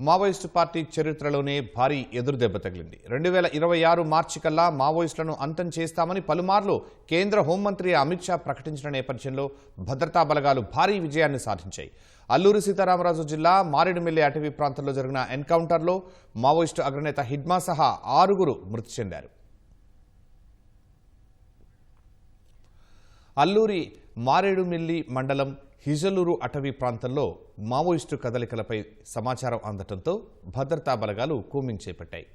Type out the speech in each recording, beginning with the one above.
Maoist party చరిత్రలోనే భారీ ఎదురుదెబ్బ తగిలింది. రెండు వేల ఇరవై ఆరు మార్చి కల్లా మావోయిస్టులను అంతం చేస్తామని పలుమార్లు కేంద్ర హోంమంత్రి అమిత్ షా ప్రకటించిన నేపథ్యంలో భద్రతా బలగాలు భారీ విజయాన్ని సాధించాయి. అల్లూరి సీతారామరాజు జిల్లా మారేడుమిల్లి అటవీ ప్రాంతంలో జరిగిన ఎన్కౌంటర్లో మావోయిస్టు అగ్రనేత హిడ్మా సహా ఆరుగురు మృతి చెందారు. అల్లూరి మారేడుమిల్లి మండలం హిజలూరు అటవీ ప్రాంతంలో మావోయిస్టు కదలికలపై సమాచారం అందటంతో భద్రతా బలగాలు కూమింగ్ చేపట్టాయి.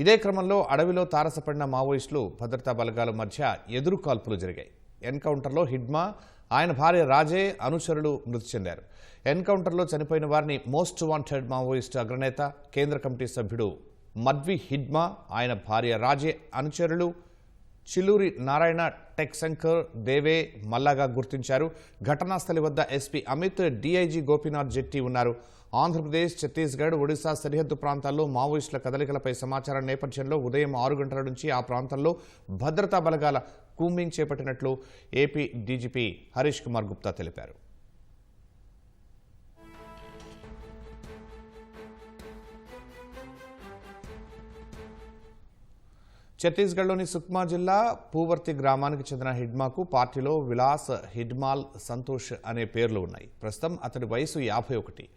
ఇదే క్రమంలో అడవిలో తారసపడిన మావోయిస్టులు భద్రతా బలగాల మధ్య ఎదురు కాల్పులు జరిగాయి. ఎన్కౌంటర్లో హిడ్మా ఆయన భార్య రాజే అనుచరులు మృతి చెందారు. ఎన్కౌంటర్లో చనిపోయిన వారిని మోస్ట్ వాంటెడ్ మావోయిస్టు అగ్రనేత కేంద్ర కమిటీ సభ్యుడు మద్వి హిడ్మా ఆయన భార్య రాజే అనుచరులు చిల్లూరి నారాయణ టెక్ శంకర్ దేవే మల్లాగా గుర్తించారు. ఘటనా స్థలి వద్ద ఎస్పీ అమిత్ డీఐజీ గోపీనాథ్ జెట్టి ఉన్నారు. ఆంధ్రప్రదేశ్ ఛత్తీస్గఢ్ ఒడిశా సరిహద్దు ప్రాంతాల్లో మావోయిస్టుల కదలికలపై సమాచారం నేపథ్యంలో ఉదయం ఆరు గంటల నుంచి ఆ ప్రాంతంలో భద్రతా బలగాల కూంబింగ్ చేపట్టినట్లు ఏపీ డీజీపీ హరీష్ కుమార్ గుప్తా తెలిపారు. ఛత్తీస్గఢ్లోని సుక్మా జిల్లా పూవర్తి గ్రామానికి చెందిన హిడ్మాకు పార్టీలో విలాస్ హిడ్మాల్ సంతోష్ అనే పేర్లు ఉన్నాయి. ప్రస్తుతం అతడి వయసు యాభై ఒకటి.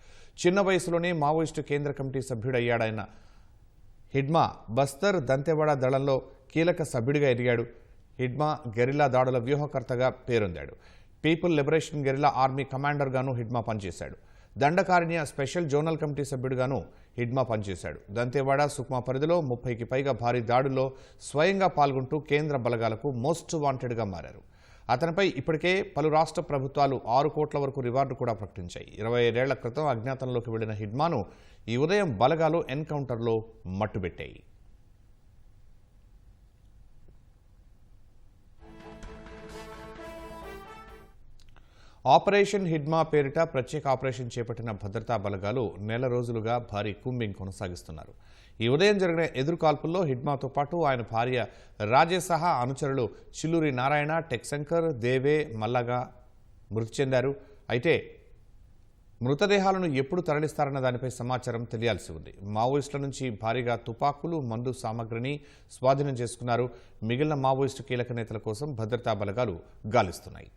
చిన్న వయసులోనే మావోయిస్టు కేంద్ర కమిటీ సభ్యుడయ్యాడైన హిడ్మా బస్తర్ దంతెవాడ దళంలో కీలక సభ్యుడిగా ఎదిగాడు. హిడ్మా గెరిలా దాడుల వ్యూహకర్తగా పేరొందాడు. పీపుల్ లిబరేషన్ గెరిల్లా ఆర్మీ కమాండర్గాను హిడ్మా పనిచేశాడు. దండకారణ్య స్పెషల్ జోనల్ కమిటీ సభ్యుడిగాను హిడ్మా పనిచేశాడు. దంతేవాడ సుక్మా పరిధిలో ముప్పైకి పైగా భారీ దాడుల్లో స్వయంగా పాల్గొంటూ కేంద్ర బలగాలకు మోస్ట్ వాంటెడ్గా మారారు. అతనిపై ఇప్పటికే పలు రాష్ట్ర ప్రభుత్వాలు ఆరు కోట్ల వరకు రివార్డు కూడా ప్రకటించాయి. ఇరవై ఏడేళ్ళ క్రితం అజ్ఞాతంలోకి వెళ్ళిన హిడ్మాను ఈ ఉదయం బలగాలు ఎన్కౌంటర్లో మట్టుబెట్టాయి. ఆపరేషన్ హిడ్మా పేరిట ప్రత్యేక ఆపరేషన్ చేపట్టిన భద్రతా బలగాలు నెల రోజులుగా భారీ కుంబింగ్ కొనసాగిస్తున్నారు. ఈ ఉదయం జరిగిన ఎదురుకాల్పుల్లో హిడ్మాతో పాటు ఆయన భార్య రాజే సహా అనుచరులు చిల్లూరి నారాయణ టెక్శంకర్ దేవే మల్లగా మృతి చెందారు. అయితే మృతదేహాలను ఎప్పుడు తరలిస్తారన్న దానిపై సమాచారం తెలియాల్సి ఉంది. మావోయిస్టుల నుంచి భారీగా తుపాకులు మందు సామగ్రిని స్వాధీనం చేసుకున్నారు. మిగిలిన మావోయిస్టు కీలక నేతల కోసం భద్రతా బలగాలు గాలిస్తున్నాయి.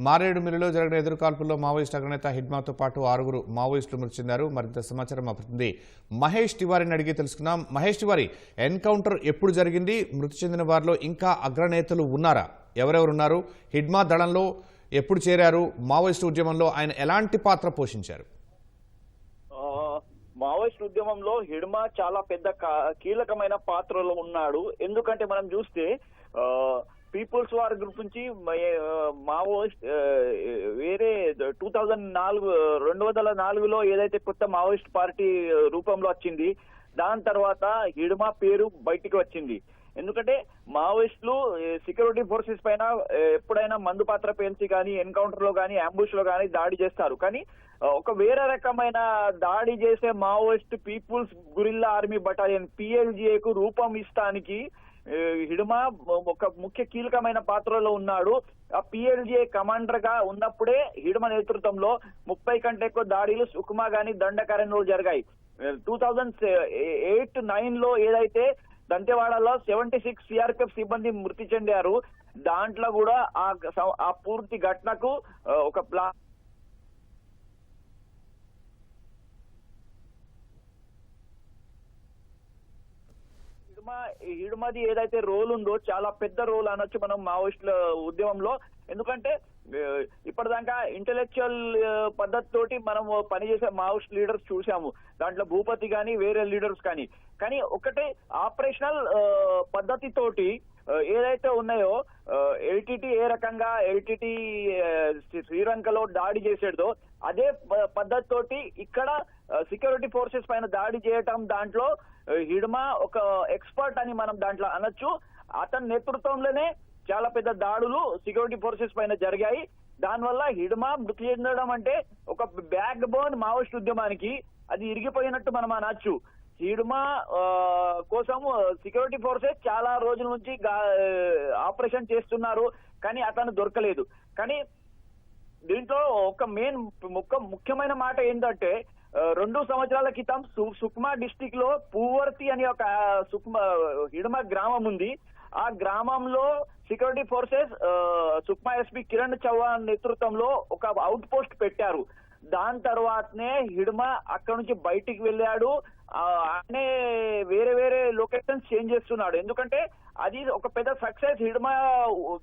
మారేడుమిల్లిలో జరిగిన ఎదురుకాల్పుల్లో మావోయిస్టు అగ్రనేత హిడ్మాతో పాటు ఆరుగురు మావోయిస్టులు మృతి చెందారు. మరింత సమాచారం మా ప్రతినిధి మహేష్ తివారిని అడిగి తెలుసుకుందాం. మహేష్ తివారి ఎన్కౌంటర్ ఎప్పుడు జరిగింది? మృతి చెందిన వారిలో ఇంకా అగ్రనేతలు ఉన్నారా? ఎవరెవరు ఉన్నారు? హిడ్మా దళంలో ఎప్పుడు చేరారు? మావోయిస్టు ఉద్యమంలో ఆయన ఎలాంటి పాత్ర పోషించారు? మావోయిస్ట్ ఉద్యమంలో హిడ్మా చాలా పెద్ద కా- కీలకమైన పాత్రలో ఉన్నాడు. ఎందుకంటే మనం చూస్తే ఆ, పీపుల్స్ వార్ గ్రూప్ నుంచి మావోయిస్ట్ వేరే టూ థౌజండ్ నాలుగు రెండు వందల నాలుగులో ఏదైతే కొత్త మావోయిస్ట్ పార్టీ రూపంలో వచ్చింది దాని తర్వాత హిడ్మా పేరు బయటికి వచ్చింది. ఎందుకంటే మావోయిస్టులు సెక్యూరిటీ ఫోర్సెస్ పైన ఎప్పుడైనా మందు పాత్ర పేల్చి కానీ ఎన్కౌంటర్లో కానీ అంబుష్లో కానీ దాడి చేస్తారు. కానీ ఒక వేరే రకమైన దాడి చేసే Maoist people's guerrilla army battalion పిఎల్జిఏకు రూపం ఇస్తానికి హిడుమ ఒక ముఖ్య కీలకమైన పాత్రలో ఉన్నాడు. ఆ పిఎల్జే కమాండర్గా ఉన్నప్పుడే హిడుమ నేతృత్వంలో ముప్పై కంటే ఎక్కువ దాడిలు సుకుమా గాని దండకారణ్యంలో జరిగాయి. టూ థౌజండ్ ఎయిట్ నైన్లో ఏదైతే దంతెవాడలో సెవెంటీ సిక్స్ సిఆర్పిఎఫ్ సిబ్బంది మృతి చెందారు దాంట్లో కూడా ఆ ఆ పూర్తి ఘటనకు ఒక ప్లా ఈడుమది ఏదైతే రోల్ ఉందో చాలా పెద్ద రోల్ అనొచ్చు మనం మావోయిస్టుల ఉద్యమంలో. ఎందుకంటే ఇప్పటిదాకా ఇంటెలెక్చువల్ పద్ధతి తోటి మనం పనిచేసే మావోయిస్ట్ లీడర్స్ చూసాము. దాంట్లో భూపతి కానీ వేరే లీడర్స్ కానీ. కానీ ఒకటే ఆపరేషనల్ పద్ధతి తోటి ఏదైతే ఉన్నాయో ఎల్టీటీ ఏ రకంగా ఎల్టీటీ శ్రీలంకలో దాడి చేసేదో అదే పద్ధతితోటి ఇక్కడ సెక్యూరిటీ ఫోర్సెస్ పైన దాడి చేయటం దాంట్లో హిడ్మా ఒక ఎక్స్పర్ట్ అని మనం దాంట్లో అనొచ్చు. అతని నేతృత్వంలోనే చాలా పెద్ద దాడులు సెక్యూరిటీ ఫోర్సెస్ పైన జరిగాయి. దానివల్ల హిడ్మా మృతి చెందడం అంటే ఒక బ్యాక్ బోన్ మావోయిస్ట్ ఉద్యమానికి అది ఇరిగిపోయినట్టు మనం అనొచ్చు. హిడ్మా కోసం సెక్యూరిటీ ఫోర్సెస్ చాలా రోజుల నుంచి ఆపరేషన్ చేస్తున్నారు. కానీ అతను దొరకలేదు. కానీ దీంట్లో ఒక మెయిన్ ముఖ్యమైన మాట ఏంటంటే రెండు సంవత్సరాల క్రితం సు- సుక్మా డిస్టిక్లో పూవర్తి అనే ఒక సుక్మా హిడమ గ్రామం ఉంది. ఆ గ్రామంలో security forces Sukma SP Kiran Chauhan నేతృత్వంలో ఒక అవుట్ పోస్ట్ పెట్టారు. దాని తర్వాతనే హిడ్మ అక్కడ నుంచి బయటికి వెళ్ళాడు. ఆయనే వేరే వేరే లొకేషన్స్ చేంజ్ చేస్తున్నాడు. ఎందుకంటే అది ఒక పెద్ద సక్సెస్ హిడ్మ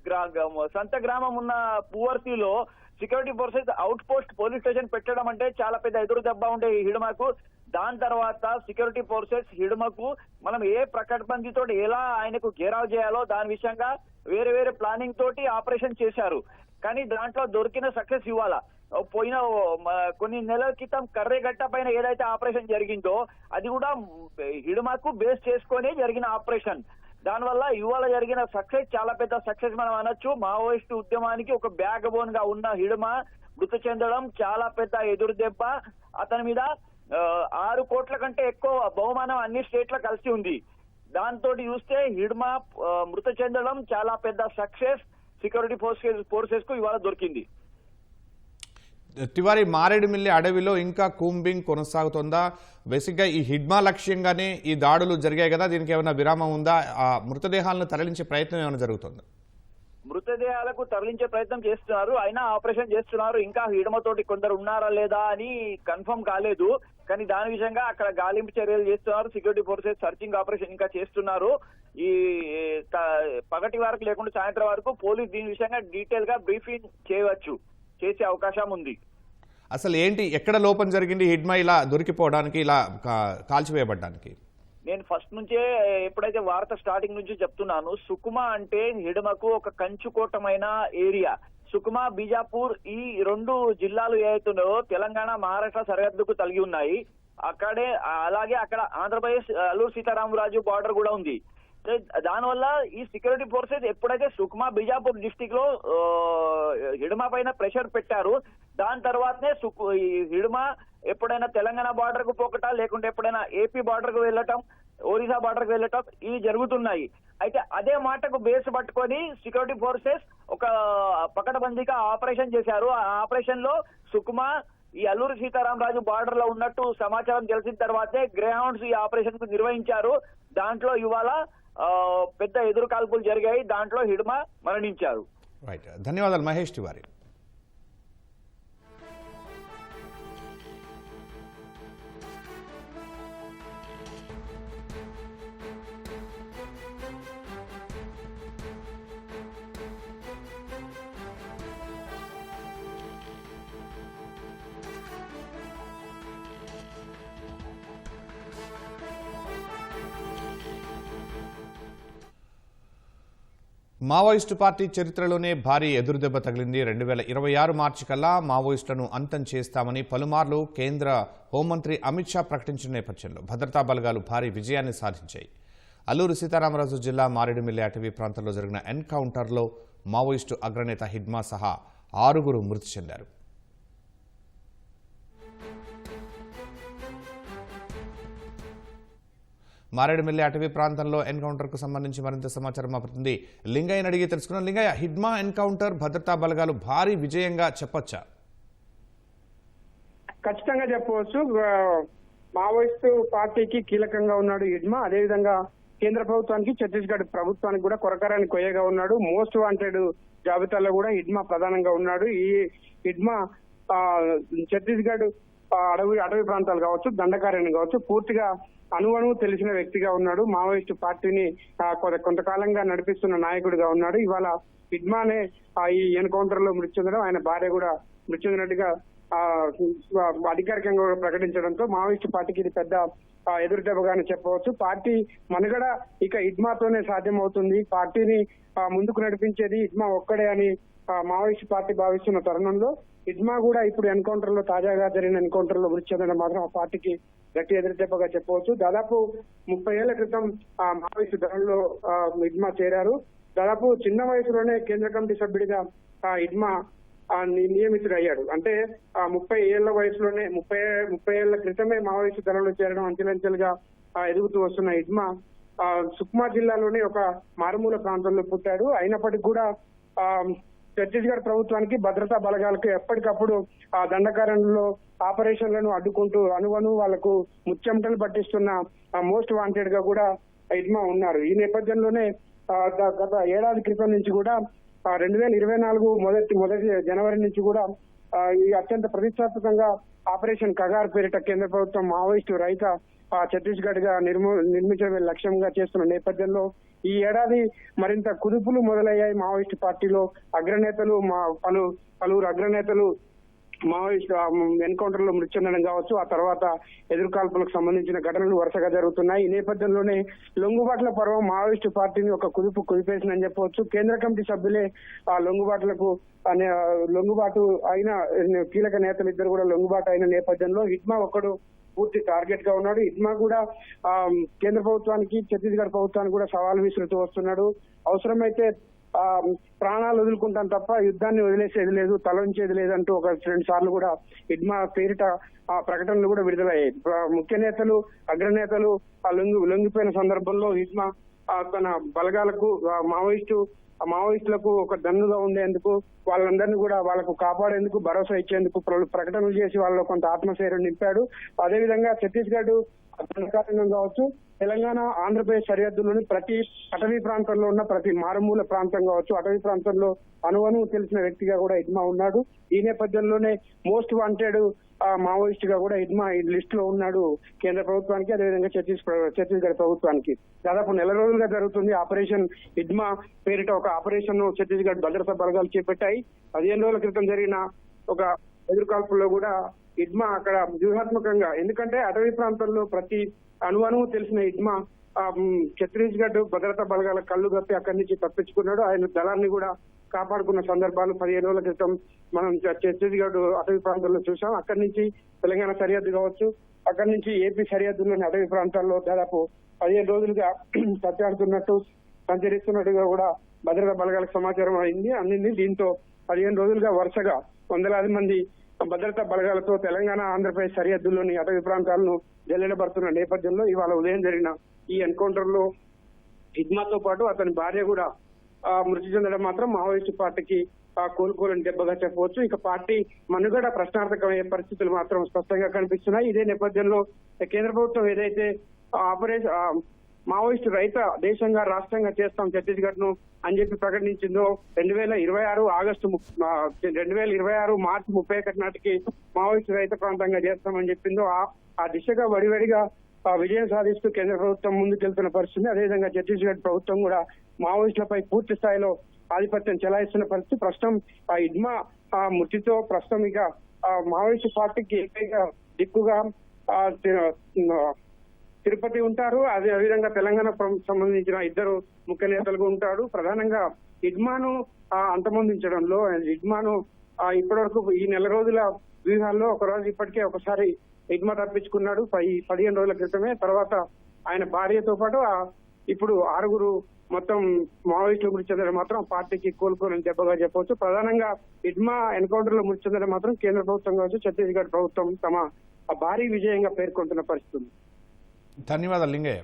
గ్రా- సంత గ్రామం ఉన్న పూవర్తిలో security forces outpost police station పెట్టడం అంటే చాలా పెద్ద ఎదురు దెబ్బ ఉండే ఈ హిడుమకు. దాని తర్వాత సెక్యూరిటీ ఫోర్సెస్ హిడుమకు మనం ఏ ప్రకటబందీతో ఎలా ఆయనకు గేరావ్ చేయాలో దాని విషయంగా వేరే వేరే ప్లానింగ్ తోటి ఆపరేషన్ చేశారు. కానీ దాంట్లో దొరికిన సక్సెస్ ఇవ్వాలా. పోయిన కొన్ని నెలల క్రితం కర్రేగట్ట పైన ఏదైతే ఆపరేషన్ జరిగిందో అది కూడా హిడ్మాకు బేస్ చేసుకొని జరిగిన ఆపరేషన్. దానివల్ల ఇవాళ జరిగిన సక్సెస్ చాలా పెద్ద సక్సెస్ మనం అనొచ్చు. మావోయిస్ట్ ఉద్యమానికి ఒక బ్యాక్ బోన్గా ఉన్న హిడుమ మృతి చెందడం చాలా పెద్ద ఎదురు దెబ్బ. అతని మీద ఆరు కోట్ల కంటే ఎక్కువ బహుమానం అన్ని స్టేట్ల కలిసి ఉంది. దాంతో చూస్తే హిడ్మా మృతి చెందడం చాలా పెద్ద సక్సెస్ సెక్యూరిటీ ఫోర్సెస్ ఫోర్సెస్కు ఇవాళ దొరికింది. తివారి మారేడుమిల్లి అడవిలో ఇంకా కూంబింగ్ కొనసాగుతుందా? బేసిక్గా ఈ హిడ్మా లక్ష్యంగానే ఈ దాడులు జరిగాయి కదా దీనికి ఏమైనా విరామం ఉందా? ఆ మృతదేహాలను తరలించే ప్రయత్నం ఏమైనా జరుగుతుందా? మృతదేహాలకు తరలించే ప్రయత్నం చేస్తున్నారు అయినా ఆపరేషన్ చేస్తున్నారు ఇంకా హిడమతోటి కొందరు ఉన్నారా లేదా అని కన్ఫర్మ్ కాలేదు. కానీ దాని విషయంగా అక్కడ గాలింపు చర్యలు చేస్తున్నారు సెక్యూరిటీ ఫోర్సెస్ సర్చింగ్ ఆపరేషన్ ఇంకా చేస్తున్నారు. ఈ పగటి వరకు లేకుండా సాయంత్రం వరకు పోలీస్ దీని విషయంగా డీటెయిల్గా బ్రీఫింగ్ చేయవచ్చు. చేసే అవకాశం ఉంది. అసలు ఏంటి ఎక్కడ లోపం జరిగింది హిడ్మా ఇలా దొరికిపోవడానికి ఇలా కాల్చివేయబడ్డానికి? నేను ఫస్ట్ నుంచే ఎప్పుడైతే వార్త స్టార్టింగ్ నుంచి చెప్తున్నాను సుకుమా అంటే హిడమకు ఒక కంచుకోటమైన ఏరియా. సుకుమా బీజాపూర్ ఈ రెండు జిల్లాలు ఏవైతున్నాయో తెలంగాణ మహారాష్ట్ర సరిహద్దుకు కలిగి ఉన్నాయి. అక్కడే అలాగే అక్కడ ఆంధ్రప్రదేశ్ అల్లూరు సీతారామరాజు బార్డర్ కూడా ఉంది. దానివల్ల ఈ సెక్యూరిటీ ఫోర్సెస్ ఎప్పుడైతే సుక్మా బిజాపూర్ డిస్టిక్లో ఆ, పైన ప్రెషర్ పెట్టారు దాని తర్వాతనే సుకు ఈ ఎప్పుడైనా తెలంగాణ బార్డర్కు పోకట లేకుంటే ఎప్పుడైనా ఏపీ బార్డర్కు వెళ్ళటం ఒరిస్సా బార్డర్కు వెళ్ళటం ఇవి జరుగుతున్నాయి. అయితే అదే మాటకు బేస్ పట్టుకొని సెక్యూరిటీ ఫోర్సెస్ ఒక పకడబందీగా ఆపరేషన్ చేశారు. ఆ ఆపరేషన్లో సుకుమా ఈ అల్లూరి సీతారామరాజు బార్డర్లో ఉన్నట్టు సమాచారం తెలిసిన తర్వాతే గ్రేహౌండ్స్ ఈ ఆపరేషన్కు నిర్వహించారు. దాంట్లో ఇవాళ పెద్ద ఎదురు కాల్పులు జరిగాయి. దాంట్లో హిడ్మా మరణించారు. రైట్ ధన్యవాదాలు మహేష్ తివారి. మావోయిస్టు పార్టీ చరిత్రలోనే భారీ ఎదురుదెబ్బ తగిలింది. రెండు వేల ఇరవై ఆరు మార్చి కల్లా మావోయిస్టులను అంతం చేస్తామని పలుమార్లు కేంద్ర హోంమంత్రి అమిత్ షా ప్రకటించిన నేపథ్యంలో భద్రతా బలగాలు భారీ విజయాన్ని సాధించాయి. అల్లూరు సీతారామరాజు జిల్లా మారేడుమిల్లి అటవీ ప్రాంతంలో జరిగిన ఎన్కౌంటర్లో మావోయిస్టు అగ్రనేత హిడ్మా సహా ఆరుగురు మృతి చెందారు. మారేడుమిల్లి అటవీ ప్రాంతంలో ఎన్కౌంటర్కు సంబంధించి మరింత సమాచారం మా ప్రతినిధి లింగయ్యని అడిగి తెలుసుకున్నాం లింగయ్య హిడ్మా ఎన్కౌంటర్ భద్రతా బలగాలు భారీ విజయంగా చెప్పొచ్చా? ఖచ్చితంగా చెప్పవచ్చు. ఆ, మావోయిస్టు పార్టీకి కీలకంగా ఉన్నాడు హిడ్మా. అదేవిధంగా కేంద్ర ప్రభుత్వానికి ఛత్తీస్గఢ్ ప్రభుత్వానికి కూడా కొరకారానికి కొయ్యగా ఉన్నాడు. మోస్ట్ వాంటెడ్ జాబితాలో కూడా ఇడ్మా ప్రధానంగా ఉన్నాడు. ఈ ఇడ్మా ఛత్తీస్గఢ్ అడవి అటవీ ప్రాంతాలు కావచ్చు దండకార్యాన్ని కావచ్చు పూర్తిగా అణువణువు తెలిసిన వ్యక్తిగా ఉన్నాడు. మావోయిస్టు పార్టీని కొంత కొంతకాలంగా నడిపిస్తున్న నాయకుడిగా ఉన్నాడు. ఇవాళ ఇడ్మానే ఆ, ఈ ఎన్కౌంటర్లో మృతి చెందడం ఆయన భార్య కూడా మృతి చెందినట్టుగా అధికారికంగా ప్రకటించడంతో మావోయిస్టు పార్టీకి ఇది పెద్ద ఆ, ఎదురుదెబ్బగానే చెప్పవచ్చు. పార్టీ మనుగడ ఇక ఇడ్మాతోనే సాధ్యమవుతుంది. పార్టీని ముందుకు నడిపించేది ఇడ్మా ఒక్కడే అని మావోయిస్ట్ మావోయిస్టు పార్టీ భావిస్తున్న తరుణంలో ఇడ్మా కూడా ఇప్పుడు ఎన్కౌంటర్లో తాజాగా జరిగిన ఎన్కౌంటర్లో మృతి చెందడం మాత్రం ఆ పార్టీకి గట్టి ఎదురుదెబ్బగా చెప్పవచ్చు. దాదాపు ముప్పై ఏళ్ళ క్రితం ఆ మావోయిస్టు దళంలో ఇడ్మా చేరారు. దాదాపు చిన్న వయసులోనే కేంద్ర కమిటీ సభ్యుడిగా ఆ ఇడ్మా నియమితుడయ్యాడు. అంటే ఆ ముప్పై ఏళ్ళ వయసులోనే ముప్పై ముప్పై ఏళ్ళ క్రితమే మావోయిస్టు దళంలో చేరడం అంచెలంచెలుగా ఎదుగుతూ వస్తున్న ఇడ్మా ఆ, సుక్మా జిల్లాలోని ఒక మారుమూల ప్రాంతంలో పుట్టాడు. అయినప్పటికీ కూడా ఆ ఛత్తీస్గఢ్ ప్రభుత్వానికి భద్రతా బలగాలకు ఎప్పటికప్పుడు ఆ దండకారణ్యంలో ఆపరేషన్లను అడ్డుకుంటూ అనువను వాళ్ళకు ముచ్చెమటలు పట్టిస్తున్న మోస్ట్ వాంటెడ్గా కూడా ఇద్మా ఉన్నారు. ఈ నేపథ్యంలోనే గత ఏడాది క్రితం నుంచి కూడా రెండు వేల ఇరవై నాలుగు మొదటి మొదటి జనవరి నుంచి కూడా ఈ అత్యంత ప్రతిష్టాత్మకంగా ఆపరేషన్ కగార్ పేరిట కేంద్ర ప్రభుత్వం మావోయిస్టు రైత ఆ, ఛత్తీస్గఢ్గా నిర్మించడమే లక్ష్యంగా చేస్తున్న నేపథ్యంలో ఈ ఏడాది మరింత కుదుపులు మొదలయ్యాయి మావోయిస్టు పార్టీలో అగ్రనేతలు మా పలు పలువురు అగ్రనేతలు మావోయిస్ట్ ఎన్కౌంటర్లో మృతి చెందడం కావచ్చు ఆ తర్వాత ఎదురుకాల్పులకు సంబంధించిన ఘటనలు వరుసగా జరుగుతున్నాయి. ఈ నేపథ్యంలోనే లొంగుబాట్ల పర్వం మావోయిస్టు పార్టీని ఒక కుదుపు కుదిపేసిందని చెప్పవచ్చు. కేంద్ర కమిటీ సభ్యులే ఆ లొంగుబాట్లకు అనే లొంగుబాటు అయిన కీలక నేతలు ఇద్దరు కూడా లొంగుబాటు అయిన నేపథ్యంలో హిట్మా ఒకడు పూర్తి టార్గెట్గా ఉన్నాడు. ఇట్మా కూడా ఆ, కేంద్ర ప్రభుత్వానికి ఛత్తీస్గఢ్ ప్రభుత్వానికి కూడా సవాల్ విసురుతూ వస్తున్నాడు. అవసరమైతే ప్రాణాలు వదులుకుంటాం తప్ప యుద్ధాన్ని వదిలేసేది లేదు తలంచేది లేదంటూ ఒక రెండు సార్లు కూడా ఇడ్మా పేరిట ఆ ప్రకటనలు కూడా విడుదలయ్యాయి. ముఖ్య నేతలు అగ్రనేతలు ఆ లొంగి లొంగిపోయిన సందర్భంలో ఇడ్మా తన బలగాలకు మావోయిస్టు ఆ మావోయిస్టులకు ఒక దన్నుగా ఉండేందుకు వాళ్ళందరినీ కూడా వాళ్ళకు కాపాడేందుకు భరోసా ఇచ్చేందుకు ప్రకటనలు చేసి వాళ్ళలో కొంత ఆత్మశైర్యం నింపాడు. అదేవిధంగా ఛత్తీస్గఢ్ కారణం కావచ్చు తెలంగాణ ఆంధ్రప్రదేశ్ సరిహద్దులోని ప్రతి అటవీ ప్రాంతంలో ఉన్న ప్రతి మారుమూల ప్రాంతం కావచ్చు అటవీ ప్రాంతంలో అనువను తెలిసిన వ్యక్తిగా కూడా ఇడ్మా ఉన్నాడు. ఈ నేపథ్యంలోనే మోస్ట్ వాంటెడ్ మావోయిస్ట్గా కూడా ఇడ్మా ఈ లిస్ట్లో ఉన్నాడు కేంద్ర ప్రభుత్వానికి అదేవిధంగా ఛత్తీస్గఢ్ ఛత్తీస్గఢ్ ప్రభుత్వానికి. దాదాపు నెల రోజులుగా జరుగుతుంది ఆపరేషన్ ఇడ్మా పేరిట ఒక ఆపరేషన్ ఛత్తీస్గఢ్ భద్రతా బలగాలు చేపట్టాయి. పదిహేను రోజుల క్రితం జరిగిన ఒక ఎదురుకాల్పుల్లో కూడా ఇడ్మా అక్కడ వ్యూహాత్మకంగా ఎందుకంటే అటవీ ప్రాంతంలో ప్రతి అణువణువు తెలిసిన ఇడ్మా ఛత్తీస్గఢ్ భద్రతా బలగాల కళ్ళు కప్పి అక్కడి నుంచి తప్పించుకున్నాడు. ఆయన దళాన్ని కూడా కాపాడుకున్న సందర్భాలు పదిహేను రోజుల క్రితం మనం ఛత్తీస్గఢ్ అటవీ ప్రాంతంలో చూసాం అక్కడి నుంచి తెలంగాణ సరిహద్దు కావచ్చు. అక్కడి నుంచి ఏపీ సరిహద్దులోని అటవీ ప్రాంతాల్లో దాదాపు పదిహేను రోజులుగా తచ్చాడుతున్నట్టు సంచరిస్తున్నట్టుగా కూడా భద్రతా బలగాలకు సమాచారం అయింది. అందింది దీంతో పదిహేను రోజులుగా వరుసగా వందలాది మంది భద్రతా బలగాలతో తెలంగాణ ఆంధ్రప్రదేశ్ సరిహద్దుల్లోని అటవీ ప్రాంతాలను జల్లెడబడుతున్న నేపథ్యంలో ఇవాళ ఉదయం జరిగిన ఈ ఎన్కౌంటర్లో హిద్మాతో పాటు అతని భార్య కూడా మృతి చెందడం మాత్రం మావోయిస్టు పార్టీకి కోలుకోలేని దెబ్బగా చెప్పవచ్చు. ఇక పార్టీ మనుగడ ప్రశ్నార్థకమయ్యే పరిస్థితులు మాత్రం స్పష్టంగా కనిపిస్తున్నాయి. ఇదే నేపథ్యంలో కేంద్ర ప్రభుత్వం ఏదైతే ఆపరేషన్ మావోయిస్టు రైత దేశంగా రాష్ట్రంగా చేస్తాం ఛత్తీస్గఢ్ను అని చెప్పి ప్రకటించిందో రెండు వేల ఇరవై ఆరు ఆగస్టు రెండు వేల ఇరవై ఆరు మార్చి ముప్పై ఒకటి నాటికి మావోయిస్టు రైత ప్రాంతంగా చేస్తామని చెప్పిందో ఆ- ఆ దిశగా వడివడిగా విజయం సాధిస్తూ కేంద్ర ప్రభుత్వం ముందుకెళ్తున్న పరిస్థితి. అదేవిధంగా ఛత్తీస్గఢ్ ప్రభుత్వం కూడా మావోయిస్టులపై పూర్తి స్థాయిలో ఆధిపత్యం చెలాయిస్తున్న పరిస్థితి. ప్రస్తుతం ఆ ఇడ్మా ఆ మృతితో ప్రస్తుతం ఇక మావోయిస్ట్ మావోయిస్టు పార్టీకి ఏకైక దిక్కుగా తిరుపతి ఉంటారు. అదే విధంగా తెలంగాణ సంబంధించిన ఇద్దరు ముఖ్య నేతలు ఉంటారు. ప్రధానంగా ఇడ్మాను అంతమొందించడంలో ఇడ్మాను ఆ, ఇప్పటివరకు ఈ నెల రోజుల వ్యూహాల్లో ఒక రోజు ఇప్పటికే ఒకసారి ఇడ్మా తప్పించుకున్నాడు పై పదిహేను రోజుల క్రితమే. తర్వాత ఆయన భార్యతో పాటు ఇప్పుడు ఆరుగురు మొత్తం మావోయిస్టులు మృతి చెందడం మాత్రం పార్టీకి కోలుకోలేని దెబ్బగా చెప్పవచ్చు. ప్రధానంగా ఇడ్మా ఎన్కౌంటర్లో మృతి చెందడం మాత్రం కేంద్ర ప్రభుత్వం కావచ్చు ఛత్తీస్గఢ్ ప్రభుత్వం తమ ఆ భారీ విజయంగా పేర్కొంటున్న పరిస్థితి ధన్యవాదాలు లింగయ్య